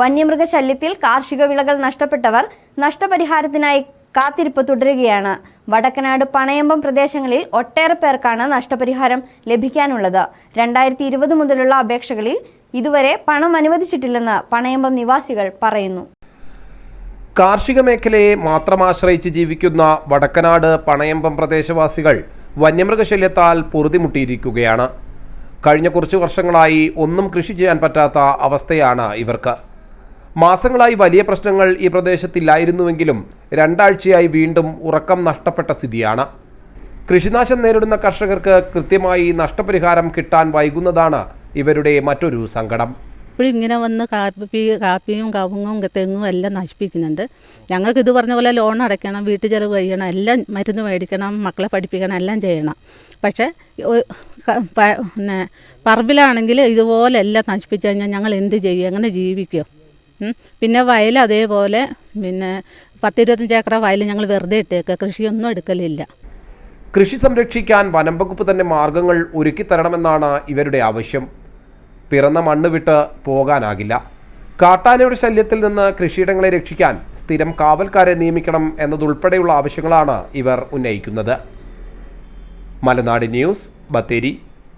വന്യമൃഗശല്യത്തിൽ കാർഷിക വിളകൾ നഷ്ടപ്പെട്ടവർ നഷ്ടപരിഹാരത്തിനായി കാത്തിരിപ്പ് തുടരുകയാണ്. വടക്കനാട് പണയമ്പം പ്രദേശങ്ങളിൽ ഒട്ടേറെ പേർക്കാണ് നഷ്ടപരിഹാരം ലഭിക്കാനുള്ളത്. രണ്ടായിരത്തി ഇരുപത് മുതലുള്ള അപേക്ഷകളിൽ ഇതുവരെ പണം അനുവദിച്ചിട്ടില്ലെന്ന് പണയമ്പം നിവാസികൾ പറയുന്നു. കാർഷിക മേഖലയെ മാത്രം ആശ്രയിച്ച് ജീവിക്കുന്ന വടക്കനാട് പണയമ്പം പ്രദേശവാസികൾ വന്യമൃഗശല്യത്താൽ പൊറുതിമുട്ടിയിരിക്കുകയാണ്. കഴിഞ്ഞ കുറച്ചു വർഷങ്ങളായി ഒന്നും കൃഷി ചെയ്യാൻ പറ്റാത്ത അവസ്ഥയാണ് ഇവർക്ക്. മാസങ്ങളായി വലിയ പ്രശ്നങ്ങൾ ഈ പ്രദേശത്തില്ലായിരുന്നുവെങ്കിലും രണ്ടാഴ്ചയായി വീണ്ടും ഉറക്കം നഷ്ടപ്പെട്ട സ്ഥിതിയാണ്. കൃഷിനാശം നേരിടുന്ന കർഷകർക്ക് കൃത്യമായി നഷ്ടപരിഹാരം കിട്ടാൻ വൈകുന്നതാണ് ഇവരുടെ മറ്റൊരു സങ്കടം. ഇങ്ങനെ വന്ന് കാപ്പി കാപ്പിയും കവുങ്ങും തെങ്ങും എല്ലാം നശിപ്പിക്കുന്നുണ്ട്. ഞങ്ങൾക്ക് ഇത് പറഞ്ഞ പോലെ ലോൺ അടയ്ക്കണം വീട്ടു ചിലവ് കഴിയണം എല്ലാം മരുന്ന് മേടിക്കണം മക്കളെ പഠിപ്പിക്കണം എല്ലാം ചെയ്യണം. പക്ഷേ പിന്നെ പറമ്പിലാണെങ്കിൽ ഇതുപോലെ എല്ലാം നശിപ്പിച്ചു കഴിഞ്ഞാൽ ഞങ്ങൾ എന്ത് ചെയ്യും? എങ്ങനെ ജീവിക്കും? പിന്നെ വയൽ അതേപോലെ പിന്നെ പത്തിരുപത്തഞ്ച് ഏക്കറ വയൽ ഞങ്ങൾ വെറുതെ ഇട്ടേക്കുക കൃഷിയൊന്നും എടുക്കലില്ല. കൃഷി സംരക്ഷിക്കാൻ വനം വകുപ്പ് തന്നെ മാർഗങ്ങൾ ഒരുക്കി തരണമെന്നാണ് ഇവരുടെ ആവശ്യം. പിറന്ന മണ്ണ് വിട്ട് പോകാനാകില്ല. കാട്ടാനയുടെ ശല്യത്തിൽ നിന്ന് കൃഷിയിടങ്ങളെ രക്ഷിക്കാൻ സ്ഥിരം കാവൽക്കാരെ നിയമിക്കണം എന്നതുൾപ്പെടെയുള്ള ആവശ്യങ്ങളാണ് ഇവർ ഉന്നയിക്കുന്നത്. മലനാട് ന്യൂസ് ബത്തേരി.